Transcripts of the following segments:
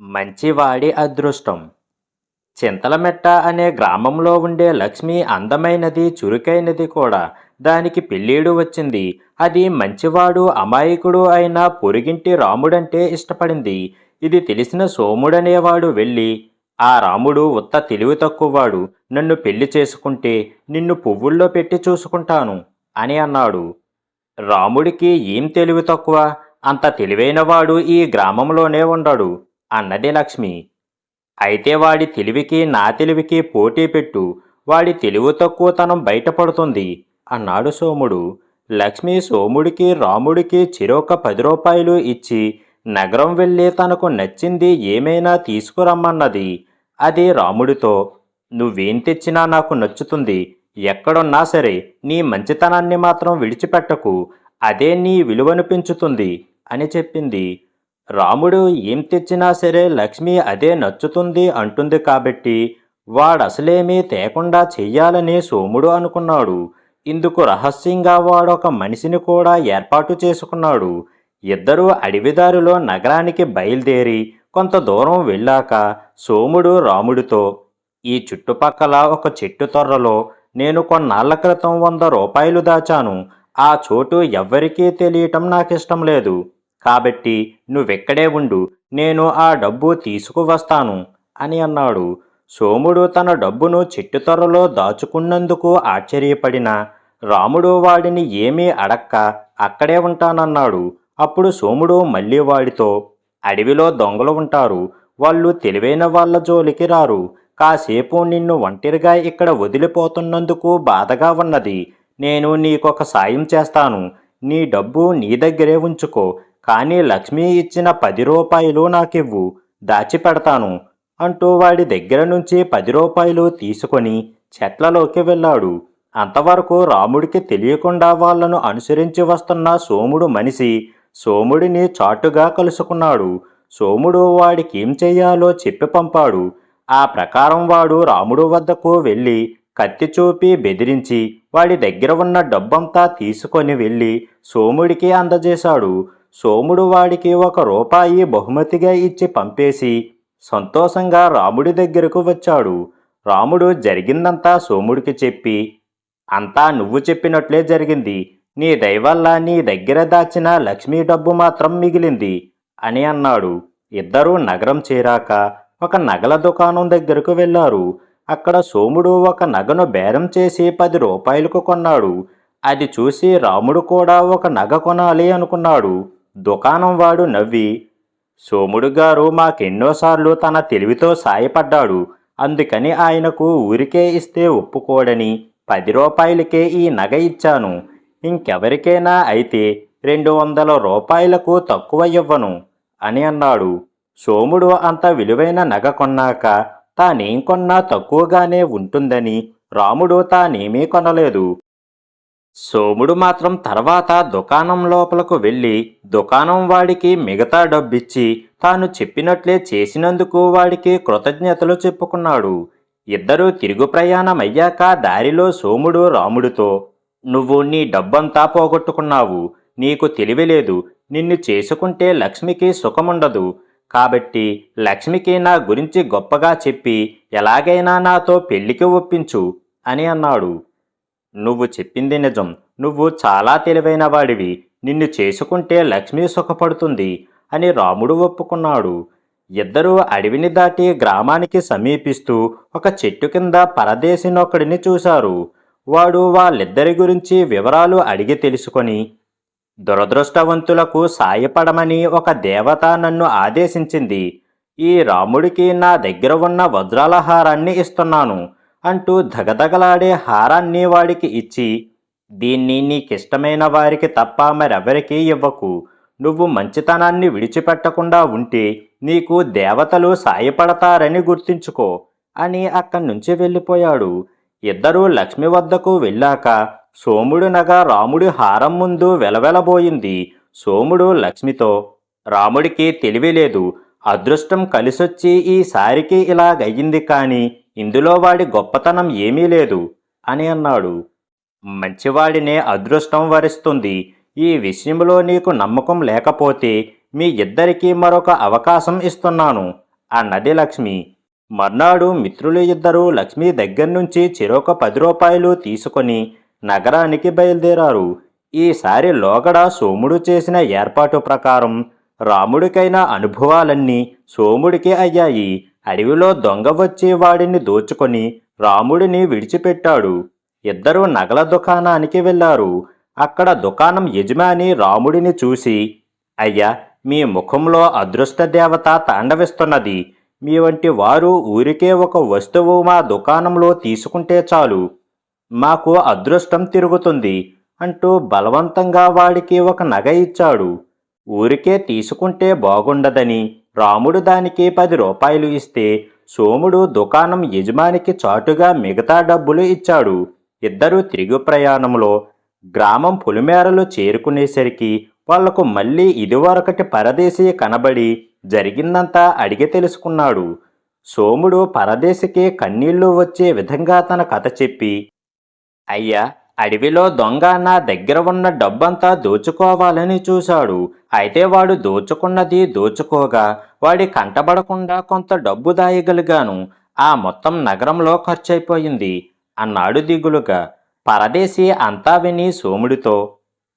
మంచివాడి అదృష్టం. చింతలమెట్ట అనే గ్రామంలో ఉండే లక్ష్మి అందమైనది చురుకైనది కూడా. దానికి పెళ్ళీడు వచ్చింది. అది మంచివాడు అమాయకుడు అయిన పొరుగింటి రాముడంటే ఇష్టపడింది. ఇది తెలిసిన సోముడనేవాడు వెళ్ళి ఆ రాముడు ఉత్త తెలివి తక్కువవాడు. నన్ను పెళ్ళి చేసుకుంటే నిన్ను పువ్వుల్లో పెట్టి చూసుకుంటాను అని అన్నాడు. రాముడికి ఏం తెలివి తక్కువ? అంత తెలివైనవాడు ఈ గ్రామంలోనే ఉండడు. అన్నది లక్ష్మి. అయితే వాడి తెలివికి నా తెలివికి పోటీ పెట్టు. వాడి తెలివి తక్కువతనం బయటపడుతుంది అన్నాడు సోముడు. లక్ష్మి సోముడికి రాముడికి చిరొక పది రూపాయలు ఇచ్చి నగరం వెళ్ళి తనకు నచ్చింది ఏమైనా తీసుకురమ్మన్నది. అది రాముడితో నువ్వేం తెచ్చినా నాకు నచ్చుతుంది. ఎక్కడున్నా సరే నీ మంచితనాన్ని మాత్రం విడిచిపెట్టకు. అదే నీ విలువను పెంచుతుంది అని చెప్పింది. రాముడు ఏం తెచ్చినా సరే లక్ష్మి అదే నచ్చుతుంది అంటుంది కాబట్టి వాడసలేమీ తేకుండా చెయ్యాలని సోముడు అనుకున్నాడు. ఇందుకు రహస్యంగా వాడొక మనిషిని కూడా ఏర్పాటు చేసుకున్నాడు. ఇద్దరూ అడవిదారిలో నగరానికి బయలుదేరి కొంత దూరం వెళ్ళాక సోముడు రాముడితో ఈ చుట్టుపక్కల ఒక చెట్టు తొర్రలో నేను కొన్నాళ్ళ క్రితం వంద రూపాయలు దాచాను. ఆ చోటు ఎవ్వరికీ తెలియటం నాకిష్టం లేదు. కాబట్టి నువ్వెక్కడే ఉండు నేను ఆ డబ్బు తీసుకువస్తాను అని అన్నాడు. సోముడు తన డబ్బును చెట్టు తొర్రలో దాచుకున్నందుకు ఆశ్చర్యపడిన రాముడు వాడిని ఏమీ అడక్క అక్కడే ఉంటానన్నాడు. అప్పుడు సోముడు మళ్ళీ వాడితో అడవిలో దొంగలు ఉంటారు వాళ్ళు తెలివైన వాళ్ళ జోలికి రారు. కాసేపు నిన్ను ఒంటరిగా ఇక్కడ వదిలిపోతున్నందుకు బాధగా ఉన్నది. నేను నీకొక సాయం చేస్తాను. నీ డబ్బు నీ దగ్గరే ఉంచుకో. కానీ లక్ష్మి ఇచ్చిన పది రూపాయలు నాకివ్వు దాచిపెడతాను అంటూ వాడి దగ్గర నుంచి పది రూపాయలు తీసుకొని చెట్లలోకి వెళ్ళాడు. అంతవరకు రాముడికి తెలియకుండా వాళ్ళను అనుసరించి వస్తున్న సోముడు మనిషి సోముడిని చాటుగా కలుసుకున్నాడు. సోముడు వాడికి ఏం చెయ్యాలో చెప్పి పంపాడు. ఆ ప్రకారం వాడు రాముడు వద్దకు వెళ్ళి కత్తి చూపి బెదిరించి వాడి దగ్గర ఉన్న డబ్బంతా తీసుకొని వెళ్ళి సోముడికి అందజేశాడు. సోముడు వాడికి ఒక రూపాయి బహుమతిగా ఇచ్చి పంపేసి సంతోషంగా రాముడి దగ్గరకు వచ్చాడు. రాముడు జరిగిందంతా సోముడికి చెప్పి అంతా నువ్వు చెప్పినట్లే జరిగింది. నీ దయవల్ల నీ దగ్గర దాచిన లక్ష్మీ డబ్బు మాత్రం మిగిలింది అని అన్నాడు. ఇద్దరూ నగరం చేరాక ఒక నగల దుకాణం దగ్గరకు వెళ్ళారు. అక్కడ సోముడు ఒక నగను బేరం చేసి పది రూపాయలకు కొన్నాడు. అది చూసి రాముడు కూడా ఒక నగ కొనాలి అనుకున్నాడు. దుకాణం వాడు నవ్వి సోముడు గారు మాకెన్నోసార్లు తన తెలివితో సాయపడ్డాడు. అందుకని ఆయనకు ఊరికే ఇస్తే ఒప్పుకోడని పది రూపాయలకే ఈ నగ ఇచ్చాను. ఇంకెవరికైనా అయితే రెండు వందల రూపాయలకు తక్కువ ఇవ్వను అని అన్నాడు. సోముడు అంత విలువైన నగ కొన్నాక తానేం కొన్నా తక్కువగానే ఉంటుందని రాముడు తానేమీ కొనలేదు. సోముడు మాత్రం తర్వాత దుకాణం లోపలకు వెళ్ళి దుకాణం వాడికి మిగతా డబ్బిచ్చి తాను చెప్పినట్లే చేసినందుకు వాడికి కృతజ్ఞతలు చెప్పుకున్నాడు. ఇద్దరూ తిరుగు ప్రయాణం అయ్యాక దారిలో సోముడు రాముడితో నువ్వు నీ డబ్బంతా పోగొట్టుకున్నావు. నీకు తెలివిలేదు. నిన్ను చేసుకుంటే లక్ష్మికి సుఖముండదు. కాబట్టి లక్ష్మికి నా గురించి గొప్పగా చెప్పి ఎలాగైనా నాతో పెళ్ళికి ఒప్పించు అని అన్నాడు. నువ్వు చెప్పింది నిజం. నువ్వు చాలా తెలివైన వాడివి. నిన్ను చేసుకుంటే లక్ష్మి సుఖపడుతుంది అని రాముడు ఒప్పుకున్నాడు. ఇద్దరూ అడవిని దాటి గ్రామానికి సమీపిస్తూ ఒక చెట్టు కింద పరదేశినొక్కడిని చూశారు. వాడు వాళ్ళిద్దరి గురించి వివరాలు అడిగి తెలుసుకొని దురదృష్టవంతులకు సాయపడమని ఒక దేవత నన్ను ఆదేశించింది. ఈ రాముడికి నా దగ్గర ఉన్న వజ్రాల హారాన్ని ఇస్తున్నాను. అంటూ ధగధగలాడే హారాన్ని వాడికి ఇచ్చి దీన్ని నీకిష్టమైన వారికి తప్ప మరెవరికీ ఇవ్వకు. నువ్వు మంచితనాన్ని విడిచిపెట్టకుండా ఉంటే నీకు దేవతలు సాయపడతారని గుర్తుంచుకో అని అక్కడి నుంచి వెళ్ళిపోయాడు. ఇద్దరూ లక్ష్మి వద్దకు వెళ్ళాక సోముడు నగ రాముడి హారం ముందు వెలవెలబోయింది. సోముడు లక్ష్మితో రాముడికి తెలివి లేదు. అదృష్టం కలిసొచ్చి ఈసారికి ఇలాగయ్యింది కానీ ఇందులో వాడి గొప్పతనం ఏమీ లేదు అని అన్నాడు. మంచివాడినే అదృష్టం వరిస్తుంది. ఈ విషయంలో నీకు నమ్మకం లేకపోతే మీ ఇద్దరికీ మరొక అవకాశం ఇస్తున్నాను అన్నది లక్ష్మి. మర్నాడు మిత్రులు ఇద్దరూ లక్ష్మి దగ్గర నుంచి చెరొక పది రూపాయలు తీసుకొని నగరానికి బయలుదేరారు. ఈసారి లోగడ సోముడు చేసిన ఏర్పాటు ప్రకారం రాముడికైన అనుభవాలన్నీ సోముడికి అయ్యాయి. అడవిలో దొంగ వచ్చి వాడిని దోచుకొని రాముడిని విడిచిపెట్టాడు. ఇద్దరూ నగల దుకాణానికి వెళ్ళారు. అక్కడ దుకాణం యజమాని రాముడిని చూసి అయ్యా మీ ముఖంలో అదృష్ట దేవత తాండవిస్తున్నది. మీ వంటి వారు ఊరికే ఒక వస్తువు మా దుకాణంలో తీసుకుంటే చాలు. మాకు అదృష్టం తిరుగుతుంది అంటూ బలవంతంగా వాడికి ఒక నగ ఇచ్చాడు. ఊరికే తీసుకుంటే బాగుండదని రాముడు దానికి పది రూపాయలు ఇస్తే సోముడు దుకాణం యజమానికి చాటుగా మిగతా డబ్బులు ఇచ్చాడు. ఇద్దరూ తిరుగు ప్రయాణంలో గ్రామం పులిమేరలు చేరుకునేసరికి వాళ్ళకు మళ్ళీ ఇదివరకటి పరదేశీ కనబడి జరిగిందంతా అడిగి తెలుసుకున్నాడు. సోముడు పరదేశికే కన్నీళ్ళు వచ్చే విధంగా తన కథ చెప్పి అయ్యా అడవిలో దొంగ నా దగ్గర ఉన్న డబ్బంతా దోచుకోవాలని చూశాడు. అయితే వాడు దోచుకున్నది దోచుకోగా వాడి కంటబడకుండా కొంత డబ్బు దాయగలిగాను. ఆ మొత్తం నగరంలో ఖర్చయిపోయింది అన్నాడు దిగులుగా. పరదేశి అంతా విని సోముడితో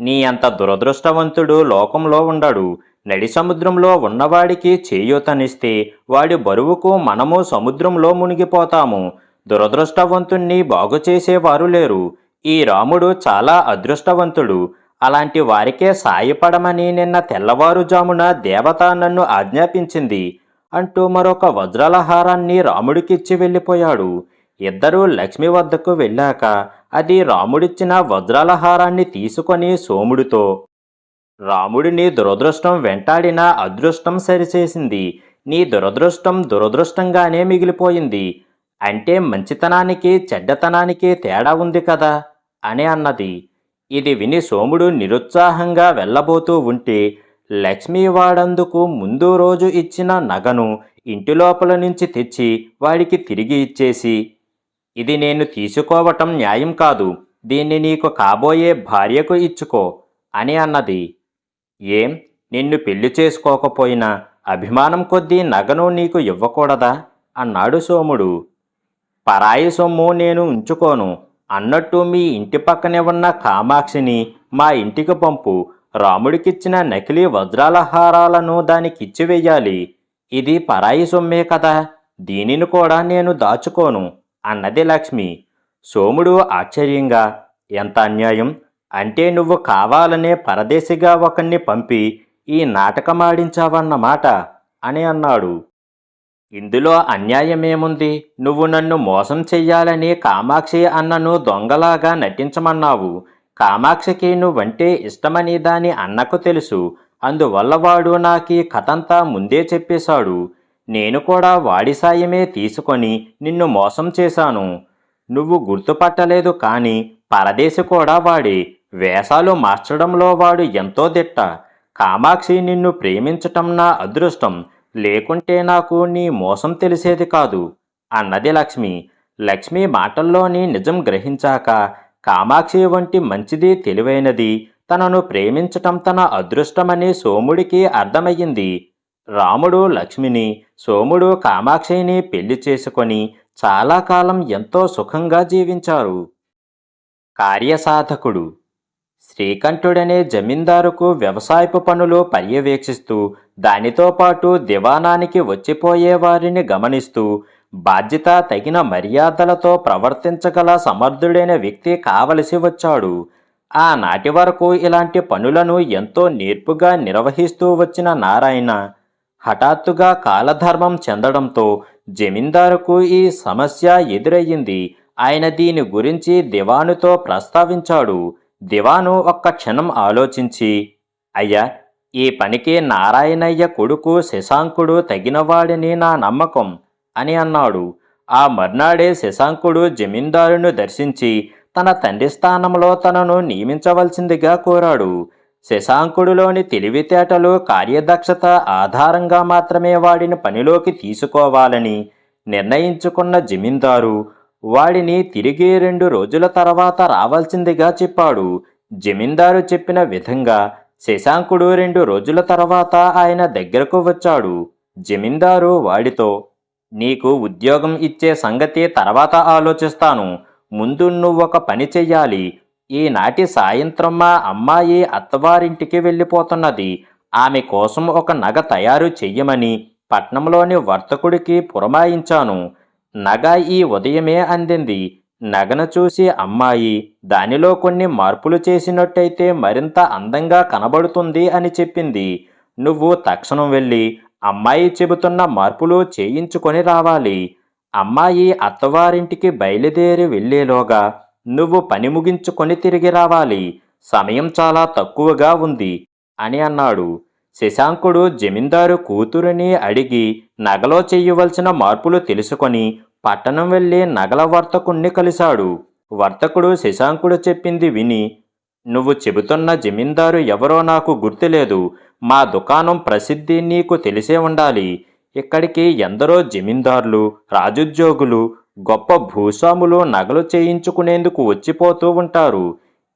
నీ అంత దురదృష్టవంతుడు లోకంలో ఉండడు. నడి సముద్రంలో ఉన్నవాడికి చేయూతనిస్తే వాడి బరువుకు మనము సముద్రంలో మునిగిపోతాము. దురదృష్టవంతుణ్ణి బాగు చేసేవారు లేరు. ఈ రాముడు చాలా అదృష్టవంతుడు. అలాంటి వారికే సాయపడమని నిన్న తెల్లవారుజామున దేవత నన్ను ఆజ్ఞాపించింది. అంటూ మరొక వజ్రాలహారాన్ని రాముడికిచ్చి వెళ్ళిపోయాడు. ఇద్దరూ లక్ష్మి వద్దకు వెళ్ళాక అది రాముడిచ్చిన వజ్రాలహారాన్ని తీసుకొని సోముడితో రాముడిని దురదృష్టం వెంటాడిన అదృష్టం సరిచేసింది. నీ దురదృష్టం దురదృష్టంగానే మిగిలిపోయింది. అంటే మంచితనానికి చెడ్డతనానికి తేడా ఉంది కదా? అని అన్నది. ఇది విని సోముడు నిరుత్సాహంగా వెళ్ళబోతూ ఉంటే లక్ష్మి వాడందుకు ముందు రోజు ఇచ్చిన నగను ఇంటి లోపల నుంచి తెచ్చి వాడికి తిరిగి ఇచ్చేసి ఇది నేను తీసుకోవటం న్యాయం కాదు. దీన్ని నీకు కాబోయే భార్యకు ఇచ్చుకో అని అన్నది. ఏం? నిన్ను పెళ్ళి చేసుకోకపోయినా అభిమానం కొద్దీ నగను నీకు ఇవ్వకూడదా? అన్నాడు సోముడు. పరాయి సొమ్ము నేను ఉంచుకోను. అన్నట్టు మీ ఇంటి పక్కనే ఉన్న కామాక్షిని మా ఇంటికి పంపు. రాముడికిచ్చిన నకిలీ వజ్రాలహారాలను దానికిచ్చివేయాలి దానికిచ్చి వెయ్యాలి. ఇది పరాయి సొమ్మే కదా. దీనిని కూడా నేను దాచుకోను అన్నది లక్ష్మి. సోముడు ఆశ్చర్యంగా ఎంత అన్యాయం. అంటే నువ్వు కావాలనే పరదేశిగా ఒకణ్ణి పంపి ఈ నాటకమాడించావన్నమాట అని అన్నాడు. ఇందులో అన్యాయమేముంది? నువ్వు నన్ను మోసం చెయ్యాలని కామాక్షి అన్నను దొంగలాగా నటించమన్నావు. కామాక్షికి నువ్వంటే ఇష్టమని దాని అన్నకు తెలుసు. అందువల్ల వాడు నాకు ఈ కథంతా ముందే చెప్పేశాడు. నేను కూడా వాడి సాయమే తీసుకొని నిన్ను మోసం చేశాను. నువ్వు గుర్తుపట్టలేదు కానీ పరదేశి కూడా వాడే. వేషాలు మార్చడంలో వాడు ఎంతో దిట్ట. కామాక్షి నిన్ను ప్రేమించటం నా అదృష్టం. లేకుంటే నాకు నీ మోసం తెలిసేది కాదు అన్నది లక్ష్మి. లక్ష్మి మాటల్లోని నిజం గ్రహించాక కామాక్షి వంటి మంచిది తెలివైనది. తనను ప్రేమించటం తన అదృష్టమని సోముడికి అర్థమయ్యింది. రాముడు లక్ష్మిని సోముడు కామాక్షిని పెళ్ళి చేసుకొని చాలా కాలం ఎంతో సుఖంగా జీవించారు. కార్యసాధకుడు శ్రీకంఠుడనే జమీందారుకు వ్యవసాయపు పనులు పర్యవేక్షిస్తూ దానితో పాటు దివానానికి వచ్చిపోయే వారిని గమనిస్తూ బాధ్యత తగిన మర్యాదలతో ప్రవర్తించగల సమర్థుడైన వ్యక్తి కావలసి వచ్చాడు. ఆనాటి వరకు ఇలాంటి పనులను ఎంతో నేర్పుగా నిర్వహిస్తూ వచ్చిన నారాయణ హఠాత్తుగా కాలధర్మం చెందడంతో జమీందారుకు ఈ సమస్య ఎదురయ్యింది. ఆయన దీని గురించి దివానుతో ప్రస్తావించాడు. దివాను ఒక్క క్షణం ఆలోచించి అయ్యా ఈ పనికి నారాయణయ్య కొడుకు శశాంకుడు తగినవాడిని నా నమ్మకం అని అన్నాడు. ఆ మర్నాడే శశాంకుడు జమీందారును దర్శించి తన తండ్రి స్థానంలో తనను నియమించవలసిందిగా కోరాడు. శశాంకుడిలోని తెలివితేటలు కార్యదక్షత ఆధారంగా మాత్రమే వాడిని పనిలోకి తీసుకోవాలని నిర్ణయించుకున్న జమీందారు వాడిని తిరిగి రెండు రోజుల తర్వాత రావాల్సిందిగా చెప్పాడు. జమీందారు చెప్పిన విధంగా శశాంకుడు రెండు రోజుల తర్వాత ఆయన దగ్గరకు వచ్చాడు. జమీందారు వాడితో నీకు ఉద్యోగం ఇచ్చే సంగతి తర్వాత ఆలోచిస్తాను. ముందు నువ్వొక పని చెయ్యాలి. ఈనాటి సాయంత్రం మా అమ్మాయి అత్తవారింటికి వెళ్ళిపోతున్నది. ఆమె కోసం ఒక నగ తయారు చెయ్యమని పట్నంలోని వర్తకుడికి పురమాయించాను. నగ ఈ ఉదయమే అందింది. నగను చూసి అమ్మాయి దానిలో కొన్ని మార్పులు చేసినట్టయితే మరింత అందంగా కనబడుతుంది అని చెప్పింది. నువ్వు తక్షణం వెళ్ళి అమ్మాయి చెబుతున్న మార్పులు చేయించుకొని రావాలి. అమ్మాయి అత్తవారింటికి బయలుదేరి వెళ్ళేలోగా నువ్వు పని ముగించుకొని తిరిగి రావాలి. సమయం చాలా తక్కువగా ఉంది అని అన్నాడు. శశాంకుడు జమీందారు కూతురిని అడిగి నగలో చెయ్యవలసిన మార్పులు తెలుసుకొని పట్టణం వెళ్ళి నగల వర్తకుణ్ణి కలిశాడు. వర్తకుడు శశాంకుడు చెప్పింది విని నువ్వు చెబుతున్న జమీందారు ఎవరో నాకు గుర్తులేదు. మా దుకాణం ప్రసిద్ధి నీకు తెలిసే ఉండాలి. ఇక్కడికి ఎందరో జమీందారులు రాజుద్యోగులు గొప్ప భూస్వాములు నగలు చేయించుకునేందుకు వచ్చిపోతూ ఉంటారు.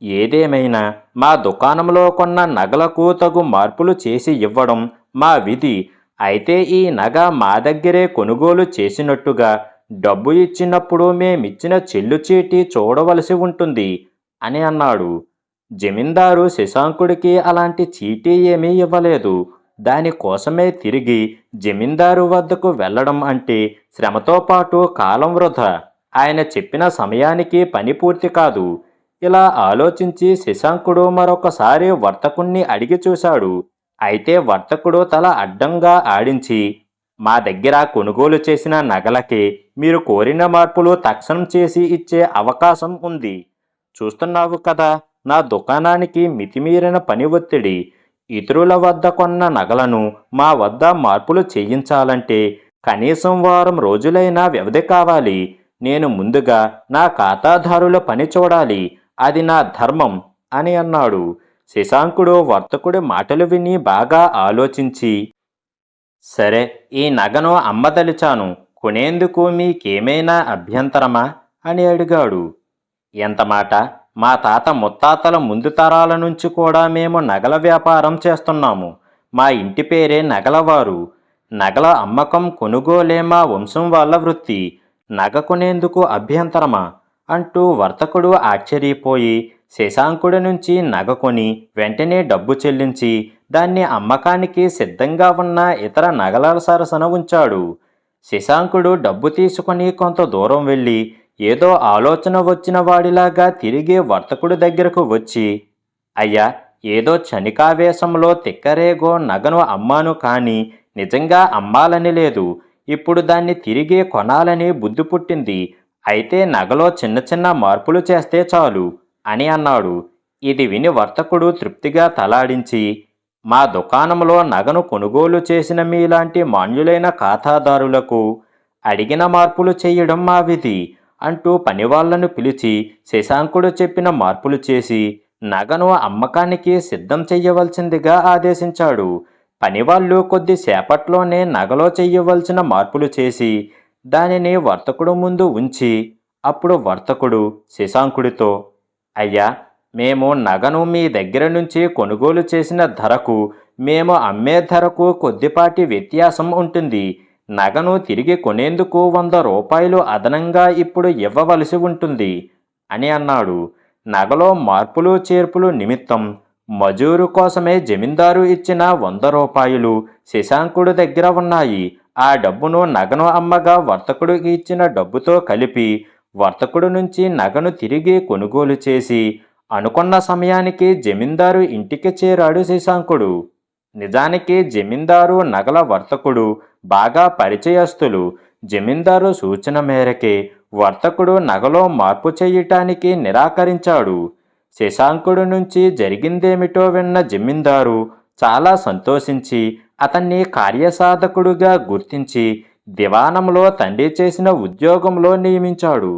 ఏదేమైనా మా దుకాణంలో కొన్న నగలకు తగు మార్పులు చేసి ఇవ్వడం మా విధి. అయితే ఈ నగ మా దగ్గరే కొనుగోలు చేసినట్టుగా డబ్బు ఇచ్చినప్పుడు మేమిచ్చిన చెల్లు చీటి చూడవలసి ఉంటుంది అని అన్నాడు. జమీందారు శశాంకుడికి అలాంటి చీటీ ఏమీ ఇవ్వలేదు. దానికోసమే తిరిగి జమీందారు వద్దకు వెళ్ళడం అంటే శ్రమతో పాటు కాలం వృధా. ఆయన చెప్పిన సమయానికి పని పూర్తి కాదు. ఇలా ఆలోచించి శశాంకుడు మరొకసారి వర్తకుణ్ణి అడిగి చూశాడు. అయితే వర్తకుడు తల అడ్డంగా ఆడించి మా దగ్గర కొనుగోలు చేసిన నగలకి మీరు కోరిన మార్పులు తక్షణం చేసి ఇచ్చే అవకాశం ఉంది. చూస్తున్నావు కదా నా దుకాణానికి మితిమీరిన పని ఒత్తిడి. ఇతరుల వద్ద కొన్న నగలను మా వద్ద మార్పులు చేయించాలంటే కనీసం వారం రోజులైనా వ్యవధి కావాలి. నేను ముందుగా నా ఖాతాదారుల పని చూడాలి. అది నా ధర్మం అని అన్నాడు. శశాంకుడు వర్తకుడి మాటలు విని బాగా ఆలోచించి సరే ఈ నగను అమ్మదలిచాను. కొనేందుకు మీకేమైనా అభ్యంతరమా? అని అడిగాడు. ఎంత మాట? మా తాత ముత్తాతల ముందు తరాల నుంచి కూడా మేము నగల వ్యాపారం చేస్తున్నాము. మా ఇంటి పేరే నగలవారు. నగల అమ్మకం కొనుగోలే మా వంశం వాళ్ళ వృత్తి. నగ కొనేందుకు అభ్యంతరమా? అంటూ వర్తకుడు ఆశ్చర్యపోయి శశాంకుడి నుంచి నగ కొని వెంటనే డబ్బు చెల్లించి దాన్ని అమ్మకానికి సిద్ధంగా ఉన్న ఇతర నగల సరసన ఉంచాడు. శశాంకుడు డబ్బు తీసుకుని కొంత దూరం వెళ్ళి ఏదో ఆలోచన వచ్చిన వాడిలాగా తిరిగి వర్తకుడి దగ్గరకు వచ్చి అయ్యా ఏదో చనికావేశంలో తిక్కరేగో నగను అమ్మాను కానీ నిజంగా అమ్మాలని లేదు. ఇప్పుడు దాన్ని తిరిగి కొనాలని బుద్ధి పుట్టింది. అయితే నగలో చిన్న చిన్న మార్పులు చేస్తే చాలు అని అన్నాడు. ఇది విని వర్తకుడు తృప్తిగా తలాడించి మా దుకాణంలో నగను కొనుగోలు చేసిన మీలాంటి మాన్యులైన ఖాతాదారులకు అడిగిన మార్పులు చేయడం మా విధి అంటూ పనివాళ్ళను పిలిచి శశాంకుడు చెప్పిన మార్పులు చేసి నగను అమ్మకానికి సిద్ధం చెయ్యవలసిందిగా ఆదేశించాడు. పనివాళ్ళు కొద్దిసేపట్లోనే నగలో చెయ్యవలసిన మార్పులు చేసి దానిని వర్తకుడు ముందు ఉంచి అప్పుడు వర్తకుడు శశాంకుడితో అయ్యా మేము నగను మీ దగ్గర నుంచి కొనుగోలు చేసిన ధరకు మేము అమ్మే ధరకు కొద్దిపాటి వ్యత్యాసం ఉంటుంది. నగను తిరిగి కొనేందుకు వంద రూపాయలు అదనంగా ఇప్పుడు ఇవ్వవలసి ఉంటుంది అని అన్నాడు. నగలో మార్పులు చేర్పులు నిమిత్తం మజూరు కోసమే జమీందారు ఇచ్చిన వంద రూపాయలు శశాంకుడు దగ్గర ఉన్నాయి. ఆ డబ్బును నగను అమ్మగా వర్తకుడికి ఇచ్చిన డబ్బుతో కలిపి వర్తకుడు నుంచి నగను తిరిగి కొనుగోలు చేసి అనుకున్న సమయానికి జమీందారు ఇంటికి చేరాడు శశాంకుడు. నిజానికి జమీందారు నగల వర్తకుడు బాగా పరిచయస్తులు జమీందారు సూచన మేరకే వర్తకుడు నగలో మార్పు చేయటానికి నిరాకరించాడు. శశాంకుడు నుంచి జరిగిందేమిటో విన్న జమీందారు చాలా సంతోషించి అతన్ని కార్యసాధకుడుగా గుర్తించి దివాణంలో తండ్రి చేసిన ఉద్యోగంలో నియమించాడు.